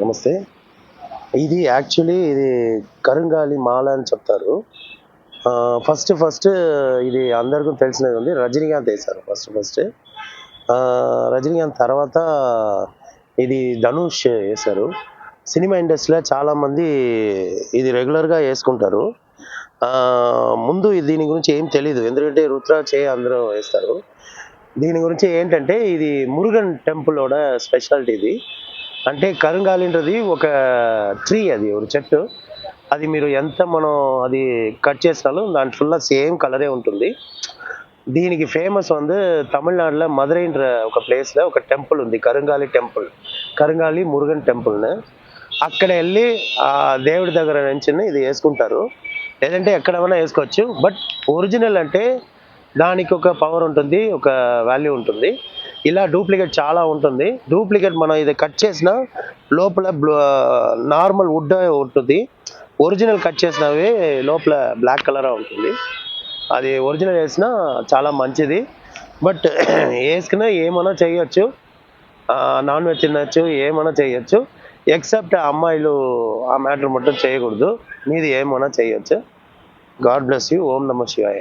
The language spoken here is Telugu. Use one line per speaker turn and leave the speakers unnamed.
నమస్తే. ఇది యాక్చువల్లీ ఇది కరుంగాలి మాల అని చెప్తారు. ఫస్ట్ ఫస్ట్ ఇది అందరికీ తెలిసినది ఉంది. రజనీకాంత్ వేశారు ఫస్ట్ ఫస్ట్ రజనీకాంత్ తర్వాత ఇది ధనుష్ వేశారు. సినిమా ఇండస్ట్రీలో చాలామంది ఇది రెగ్యులర్గా వేసుకుంటారు. ముందు దీని గురించి ఏం తెలీదు. ఎందుకంటే రుద్రాచే అందరూ వేస్తారు. దీని గురించి ఏంటంటే ఇది మురుగన్ టెంపులోட స్పెషాలిటీ ఇది. అంటే కరుంగాలింటది ఒక ట్రీ అది ఒక చెట్టు. అది మీరు ఎంత మనం అది కట్ చేసినాலும் దాంట్లో సేమ్ కలరే ఉంటుంది. దీనికి ఫేమస్ வந்து తమిళనాడులో மதுரைன்ற ఒక ప్లేస్లో ఒక టెంపుల్ ఉంది కరుంగాలి టెంపుల్ కరుంగాలి మురుగన్ టెంపుల్ని అక్కడ వెళ్ళి ఆ దేవుడి దగ్గర నుంచి ఇది వేసుకుంటారు. లేదంటే ఎక్కడైనా వేసుకోవచ్చు. బట్ ఒరిజినల్ అంటే దానికి ఒక పవర్ ఉంటుంది ఒక వాల్యూ ఉంటుంది. ఇలా డూప్లికేట్ చాలా ఉంటుంది. డూప్లికేట్ మనం ఇది కట్ చేసిన లోపల నార్మల్ వుడ్ ఉంటుంది. ఒరిజినల్ కట్ చేసినవి లోపల బ్లాక్ కలర్ ఉంటుంది. అది ఒరిజినల్ వేసినా చాలా మంచిది. బట్ వేసుకున్నా ఏమైనా చేయొచ్చు. నాన్ వెజ్ తినచ్చు ఏమైనా చేయొచ్చు. ఎక్సెప్ట్ అమ్మాయిలు ఆ మ్యాటర్ మొత్తం చేయకూడదు. మీది ఏమైనా చేయొచ్చు. God bless you. ఓం నమ శివాయ.